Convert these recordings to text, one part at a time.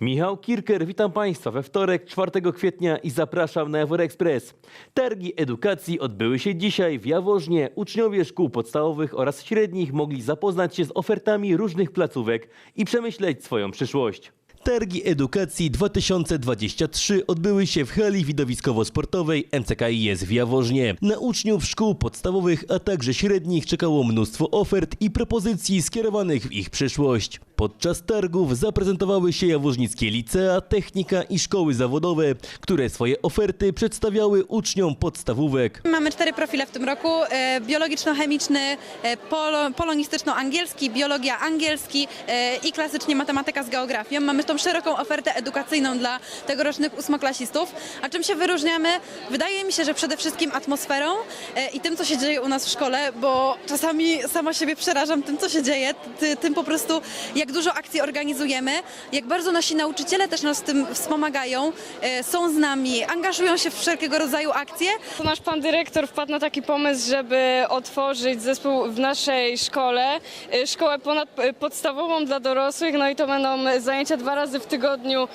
Michał Kirker, witam Państwa we wtorek 4 kwietnia i zapraszam na Jawor Express. Targi edukacji odbyły się dzisiaj w Jaworznie. Uczniowie szkół podstawowych oraz średnich mogli zapoznać się z ofertami różnych placówek i przemyśleć swoją przyszłość. Targi Edukacji 2023 odbyły się w hali widowiskowo-sportowej MCKiS w Jaworznie. Na uczniów szkół podstawowych, a także średnich czekało mnóstwo ofert i propozycji skierowanych w ich przyszłość. Podczas targów zaprezentowały się jaworznickie licea, technika i szkoły zawodowe, które swoje oferty przedstawiały uczniom podstawówek. Mamy cztery profile w tym roku. e, Biologiczno-chemiczny, e, polo, polonistyczno-angielski, biologia angielski e, i klasycznie matematyka z geografią. Mamy szeroką ofertę edukacyjną dla tegorocznych ósmoklasistów. A czym się wyróżniamy? Wydaje mi się, że przede wszystkim atmosferą e, i tym, co się dzieje u nas w szkole, bo czasami sama siebie przerażam tym, co się dzieje, ty, tym po prostu, jak dużo akcji organizujemy, jak bardzo nasi nauczyciele też nas w tym wspomagają, e, są z nami, angażują się w wszelkiego rodzaju akcje. To nasz pan dyrektor wpadł na taki pomysł, żeby otworzyć zespół w naszej szkole, y, szkołę ponadpodstawową dla dorosłych, no i to będą zajęcia dwa razy w tygodniu.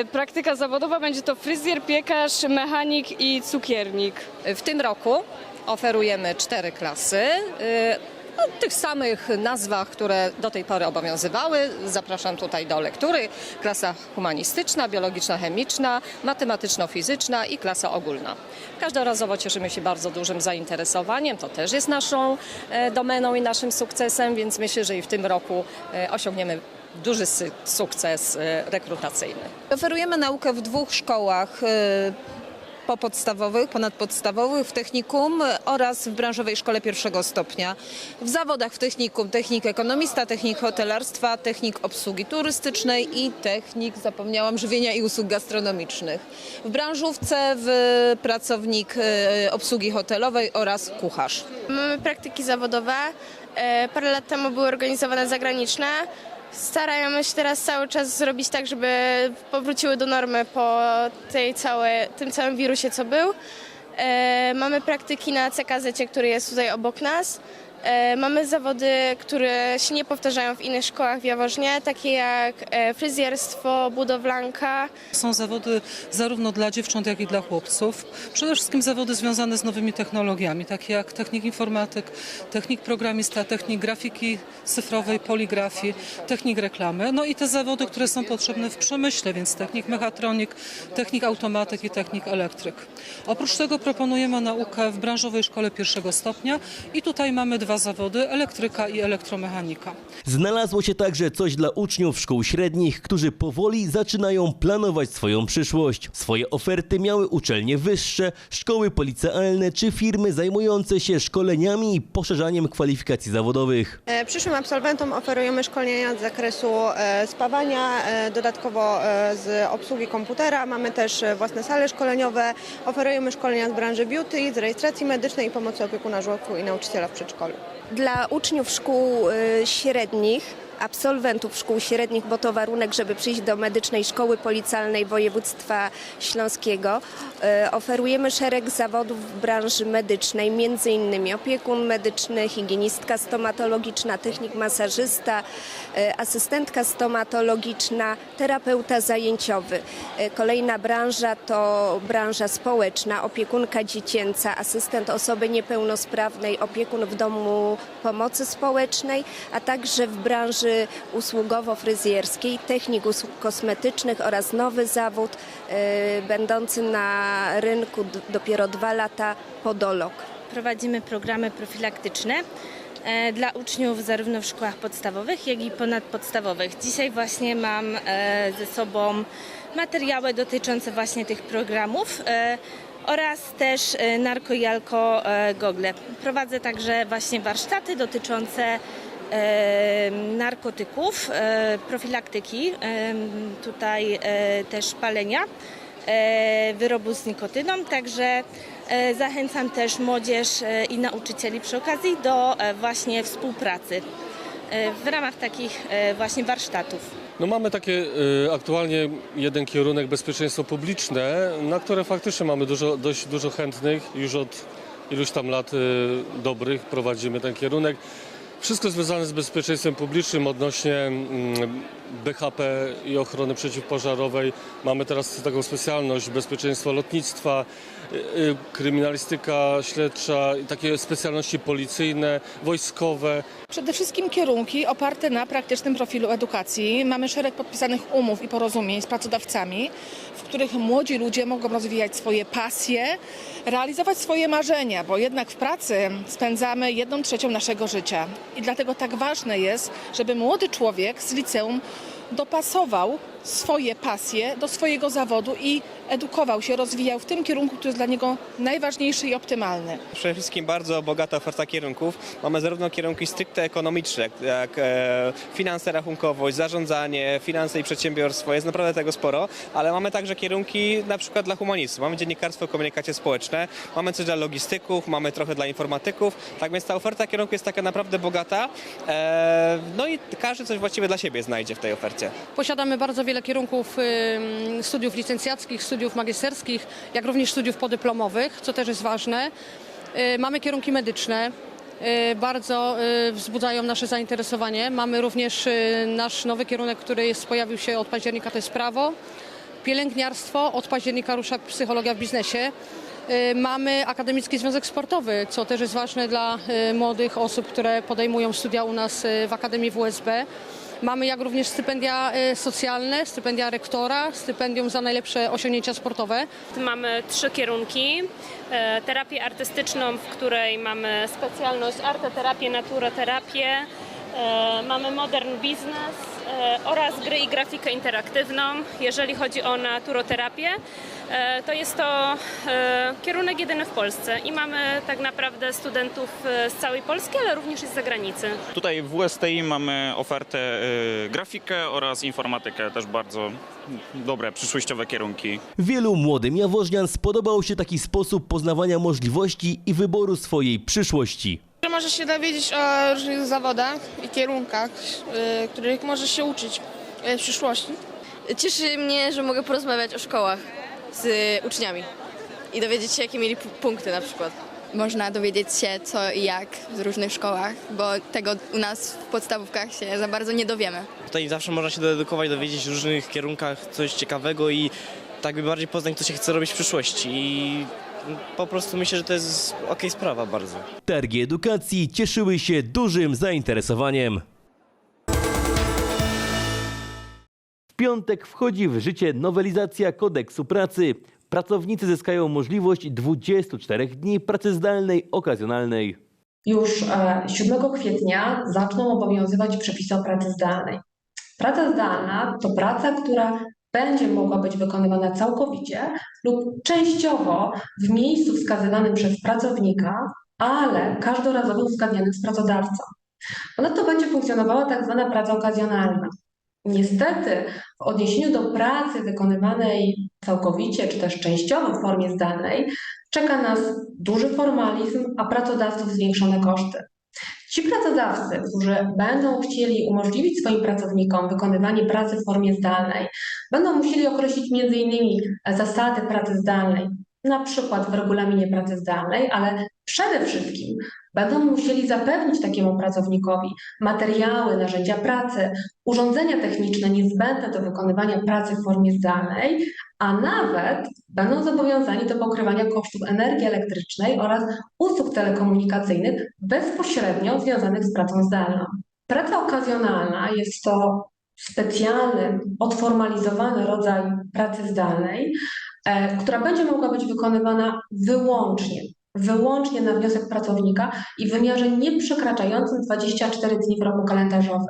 Y, Praktyka zawodowa będzie to fryzjer, piekarz, mechanik i cukiernik. W tym roku oferujemy cztery klasy. y, O tych samych nazwach, które do tej pory obowiązywały. Zapraszam tutaj do lektury. Klasa humanistyczna, biologiczno-chemiczna, matematyczno-fizyczna i klasa ogólna. Każdorazowo cieszymy się bardzo dużym zainteresowaniem. To też jest naszą e, domeną i naszym sukcesem, więc myślę, że i w tym roku e, osiągniemy duży sukces e, rekrutacyjny. Oferujemy naukę w dwóch szkołach y, popodstawowych, ponadpodstawowych, w technikum oraz w branżowej szkole pierwszego stopnia. W zawodach w technikum technik ekonomista, technik hotelarstwa, technik obsługi turystycznej i technik, zapomniałam, żywienia i usług gastronomicznych. W branżówce w pracownik y, obsługi hotelowej oraz kucharz. Mamy praktyki zawodowe. E, Parę lat temu były organizowane zagraniczne. Staramy się teraz cały czas zrobić tak, żeby powróciły do normy po tej całej, tym całym wirusie, co był. E, Mamy praktyki na CKZ, który jest tutaj obok nas. E, Mamy zawody, które się nie powtarzają w innych szkołach w Jaworznie, takie jak e, fryzjerstwo, budowlanka. Są zawody zarówno dla dziewcząt, jak i dla chłopców. Przede wszystkim zawody związane z nowymi technologiami, takie jak technik informatyk, technik programista, technik grafiki cyfrowej, poligrafii, technik reklamy. No i te zawody, które są potrzebne w przemyśle, więc technik mechatronik, technik automatyk i technik elektryk. Oprócz tego proponujemy naukę w branżowej szkole pierwszego stopnia i tutaj mamy dwa zawody, elektryka i elektromechanika. Znalazło się także coś dla uczniów szkół średnich, którzy powoli zaczynają planować swoją przyszłość. Swoje oferty miały uczelnie wyższe, szkoły policealne czy firmy zajmujące się szkoleniami i poszerzaniem kwalifikacji zawodowych. E, Przyszłym absolwentom oferujemy szkolenia z zakresu e, spawania, e, dodatkowo z obsługi komputera. Mamy też własne sale szkoleniowe. Oferujemy szkolenia z branży beauty, z rejestracji medycznej i pomocy opiekuna żłobku i nauczyciela w przedszkolu. Dla uczniów szkół y, średnich, absolwentów szkół średnich, bo to warunek, żeby przyjść do Medycznej Szkoły Policjalnej Województwa Śląskiego, y, oferujemy szereg zawodów w branży medycznej, między innymi opiekun medyczny, higienistka stomatologiczna, technik masażysta, y, asystentka stomatologiczna, terapeuta zajęciowy. Y, Kolejna branża to branża społeczna, opiekunka dziecięca, asystent osoby niepełnosprawnej, opiekun w domu pomocy społecznej, a także w branży usługowo-fryzjerskiej, technik usług kosmetycznych oraz nowy zawód y, będący na rynku dopiero dwa lata podolog. Prowadzimy programy profilaktyczne e, dla uczniów zarówno w szkołach podstawowych, jak i ponadpodstawowych. Dzisiaj właśnie mam e, ze sobą materiały dotyczące właśnie tych programów e, oraz też narko i alko e, gogle. Prowadzę także właśnie warsztaty dotyczące narkotyków, e, profilaktyki, tutaj e, też palenia e, wyrobu z nikotyną, także zachęcam też młodzież i nauczycieli przy okazji do właśnie współpracy w ramach takich właśnie warsztatów. No mamy takie y, aktualnie jeden kierunek bezpieczeństwo publiczne, na które faktycznie mamy dużo, dość dużo chętnych. Już od iluś tam lat y, dobrych prowadzimy ten kierunek. Wszystko związane z bezpieczeństwem publicznym odnośnie mm, BHP i ochrony przeciwpożarowej. Mamy teraz taką specjalność bezpieczeństwo lotnictwa, y, y, kryminalistyka śledcza, takie specjalności policyjne, wojskowe. Przede wszystkim kierunki oparte na praktycznym profilu edukacji. Mamy szereg podpisanych umów i porozumień z pracodawcami, w których młodzi ludzie mogą rozwijać swoje pasje, realizować swoje marzenia, bo jednak w pracy spędzamy jedną trzecią naszego życia. I dlatego tak ważne jest, żeby młody człowiek z liceum dopasował swoje pasje do swojego zawodu i edukował się, rozwijał w tym kierunku, który jest dla niego najważniejszy i optymalny. Przede wszystkim bardzo bogata oferta kierunków. Mamy zarówno kierunki stricte ekonomiczne, jak- jak e, finanse, rachunkowość, zarządzanie, finanse i przedsiębiorstwo. Jest naprawdę tego sporo, ale mamy także kierunki na przykład dla humanistów. Mamy dziennikarstwo, komunikacje społeczne, mamy coś dla logistyków, mamy trochę dla informatyków. Tak więc ta oferta kierunków jest taka naprawdę bogata. E, no i każdy coś właściwie dla siebie znajdzie w tej ofercie. Posiadamy bardzo wiele kierunków ym, studiów licencjackich, studiów magisterskich, jak również studiów podyplomowych, co też jest ważne. Y, Mamy kierunki medyczne, y, bardzo y, wzbudzają nasze zainteresowanie. Mamy również nasz nowy kierunek, który jest, pojawił się od października, to jest prawo. Pielęgniarstwo, od października rusza psychologia w biznesie. Mamy Akademicki Związek Sportowy, co też jest ważne dla młodych osób, które podejmują studia u nas w Akademii WSB. Mamy jak również stypendia y, socjalne, stypendia rektora, stypendium za najlepsze osiągnięcia sportowe. Mamy trzy kierunki. E, Terapię artystyczną, w której mamy specjalność arteterapię, naturoterapię. E, Mamy modern biznes oraz gry i grafikę interaktywną. Jeżeli chodzi o naturoterapię, e, to jest to e, kierunek jedyny w Polsce i mamy tak naprawdę studentów e, z całej Polski, ale również i z zagranicy. Tutaj w USTI mamy ofertę grafikę oraz informatykę, też bardzo dobre, przyszłościowe kierunki. Wielu młodym jawożnian spodobał się taki sposób poznawania możliwości i wyboru swojej przyszłości. Może się dowiedzieć o różnych zawodach i kierunkach, y, których może się uczyć y, w przyszłości. Cieszy mnie, że mogę porozmawiać o szkołach z uczniami i dowiedzieć się, jakie mieli punkty na przykład. Można dowiedzieć się co i jak w różnych szkołach, bo tego u nas w podstawówkach się za bardzo nie dowiemy. Tutaj zawsze można się doedukować, dowiedzieć w różnych kierunkach coś ciekawego i tak by bardziej poznać, co się chce robić w przyszłości. I po prostu myślę, że to jest okej sprawa bardzo. Targi edukacji cieszyły się dużym zainteresowaniem. W piątek wchodzi w życie nowelizacja kodeksu pracy. Pracownicy zyskają możliwość 24 dni pracy zdalnej okazjonalnej. Już e, 7 kwietnia zaczną obowiązywać przepisy o pracy zdalnej. Praca zdalna to praca, która będzie mogła być wykonywana całkowicie lub częściowo w miejscu wskazywanym przez pracownika, ale każdorazowo uzgadnianym z pracodawcą. Ponadto będzie funkcjonowała tak zwana praca okazjonalna. Niestety, w odniesieniu do pracy wykonywanej całkowicie czy też częściowo w formie zdalnej, czeka nas duży formalizm, a pracodawców zwiększone koszty. Ci pracodawcy, którzy będą chcieli umożliwić swoim pracownikom wykonywanie pracy w formie zdalnej, będą musieli określić m.in. zasady pracy zdalnej, na przykład w regulaminie pracy zdalnej, ale przede wszystkim będą musieli zapewnić takiemu pracownikowi materiały, narzędzia pracy, urządzenia techniczne niezbędne do wykonywania pracy w formie zdalnej, a nawet będą zobowiązani do pokrywania kosztów energii elektrycznej oraz usług telekomunikacyjnych bezpośrednio związanych z pracą zdalną. Praca okazjonalna jest to specjalny, odformalizowany rodzaj pracy zdalnej, e, która będzie mogła być wykonywana wyłącznie, wyłącznie na wniosek pracownika i w wymiarze nie przekraczającym 24 dni w roku kalendarzowym.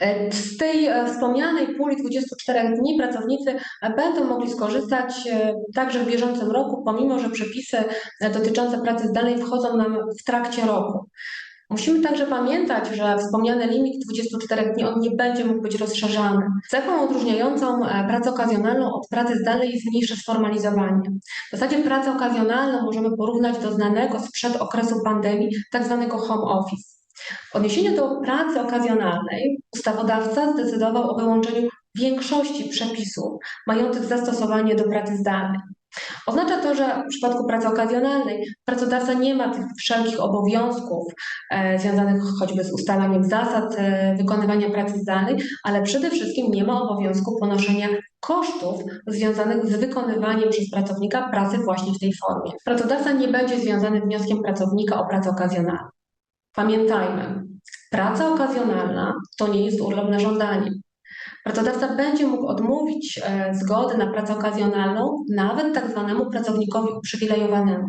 E, Z tej e, wspomnianej puli 24 dni pracownicy e, będą mogli skorzystać także w bieżącym roku, pomimo że przepisy dotyczące pracy zdalnej wchodzą nam w trakcie roku. Musimy także pamiętać, że wspomniany limit 24 dni on nie będzie mógł być rozszerzany. Cechą odróżniającą e, pracę okazjonalną od pracy zdalnej jest mniejsze sformalizowanie. W zasadzie pracę okazjonalną możemy porównać do znanego sprzed okresu pandemii tak zwanego home office. W odniesieniu do pracy okazjonalnej ustawodawca zdecydował o wyłączeniu większości przepisów mających zastosowanie do pracy zdalnej. Oznacza to, że w przypadku pracy okazjonalnej pracodawca nie ma tych wszelkich obowiązków e, związanych choćby z ustalaniem zasad e, wykonywania pracy zdalnej, ale przede wszystkim nie ma obowiązku ponoszenia kosztów związanych z wykonywaniem przez pracownika pracy właśnie w tej formie. Pracodawca nie będzie związany wnioskiem pracownika o pracę okazjonalną. Pamiętajmy, praca okazjonalna to nie jest urlop na żądanie. Pracodawca będzie mógł odmówić e, zgody na pracę okazjonalną nawet tak zwanemu pracownikowi uprzywilejowanemu.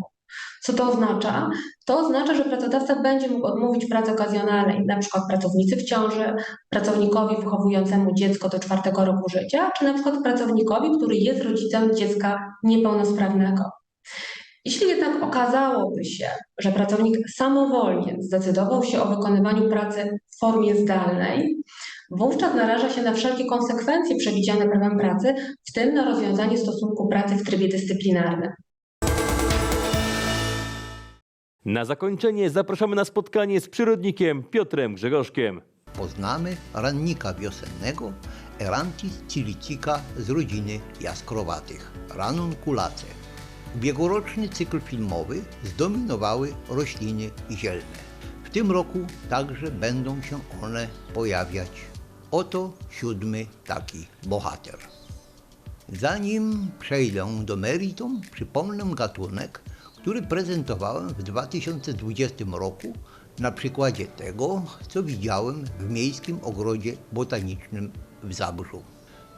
Co to oznacza? To oznacza, że pracodawca będzie mógł odmówić pracy okazjonalnej, na przykład pracownicy w ciąży, pracownikowi wychowującemu dziecko do czwartego roku życia, czy na przykład pracownikowi, który jest rodzicem dziecka niepełnosprawnego. Jeśli jednak okazałoby się, że pracownik samowolnie zdecydował się o wykonywaniu pracy w formie zdalnej, wówczas naraża się na wszelkie konsekwencje przewidziane prawem pracy, w tym na rozwiązanie stosunku pracy w trybie dyscyplinarnym. Na zakończenie zapraszamy na spotkanie z przyrodnikiem Piotrem Grzegorzkiem. Poznamy rannika wiosennego Erantis cilicika z rodziny jaskrowatych, ranunculace. Ubiegłoroczny cykl filmowy zdominowały rośliny zielne. Tym roku także będą się one pojawiać. Oto siódmy taki bohater. Zanim przejdę do meritum, przypomnę gatunek, który prezentowałem w 2020 roku na przykładzie tego, co widziałem w Miejskim Ogrodzie Botanicznym w Zabrzu.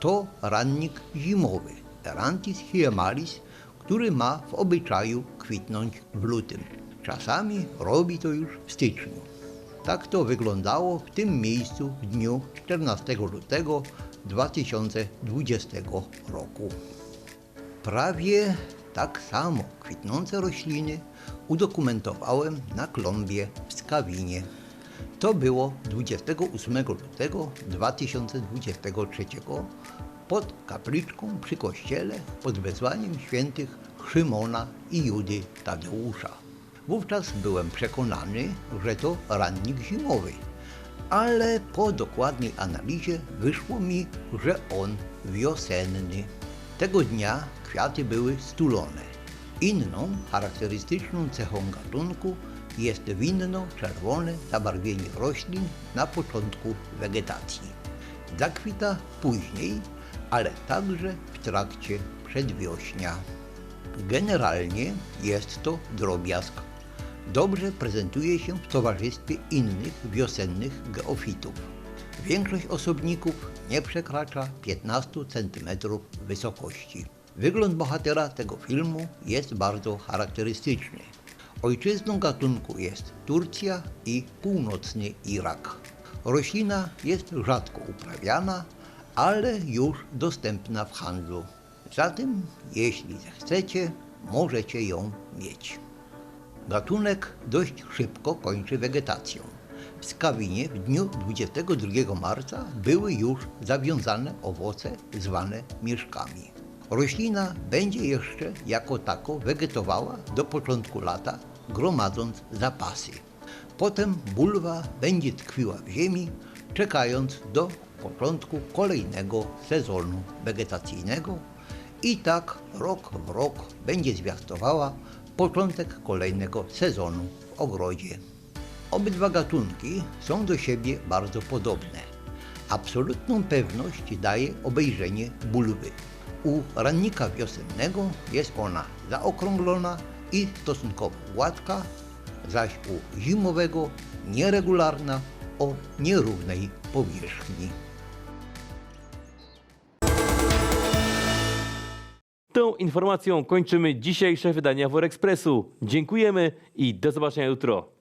To rannik zimowy, Erantis hyemalis, który ma w obyczaju kwitnąć w lutym. Czasami robi to już w styczniu. Tak to wyglądało w tym miejscu w dniu 14 lutego 2020 roku. Prawie tak samo kwitnące rośliny udokumentowałem na klombie w Skawinie. To było 28 lutego 2023 pod kapliczką przy kościele pod wezwaniem świętych Szymona i Judy Tadeusza. Wówczas byłem przekonany, że to rannik zimowy, ale po dokładnej analizie wyszło mi, że on wiosenny. Tego dnia kwiaty były stulone. Inną charakterystyczną cechą gatunku jest winno-czerwone zabarwienie roślin na początku wegetacji. Zakwita później, ale także w trakcie przedwiośnia. Generalnie jest to drobiazg. Dobrze prezentuje się w towarzystwie innych wiosennych geofitów. Większość osobników nie przekracza 15 cm wysokości. Wygląd bohatera tego filmu jest bardzo charakterystyczny. Ojczyzną gatunku jest Turcja i północny Irak. Roślina jest rzadko uprawiana, ale już dostępna w handlu. Zatem, jeśli zechcecie, możecie ją mieć. Gatunek dość szybko kończy wegetację. W Skawinie w dniu 22 marca były już zawiązane owoce zwane mieszkami. Roślina będzie jeszcze jako tako wegetowała do początku lata, gromadząc zapasy. Potem bulwa będzie tkwiła w ziemi, czekając do początku kolejnego sezonu wegetacyjnego i tak rok w rok będzie zwiastowała początek kolejnego sezonu w ogrodzie. Obydwa gatunki są do siebie bardzo podobne. Absolutną pewność daje obejrzenie bulwy. U rannika wiosennego jest ona zaokrąglona i stosunkowo gładka, zaś u zimowego nieregularna o nierównej powierzchni. Informacją kończymy dzisiejsze wydania Worekspresu. Dziękujemy i do zobaczenia jutro.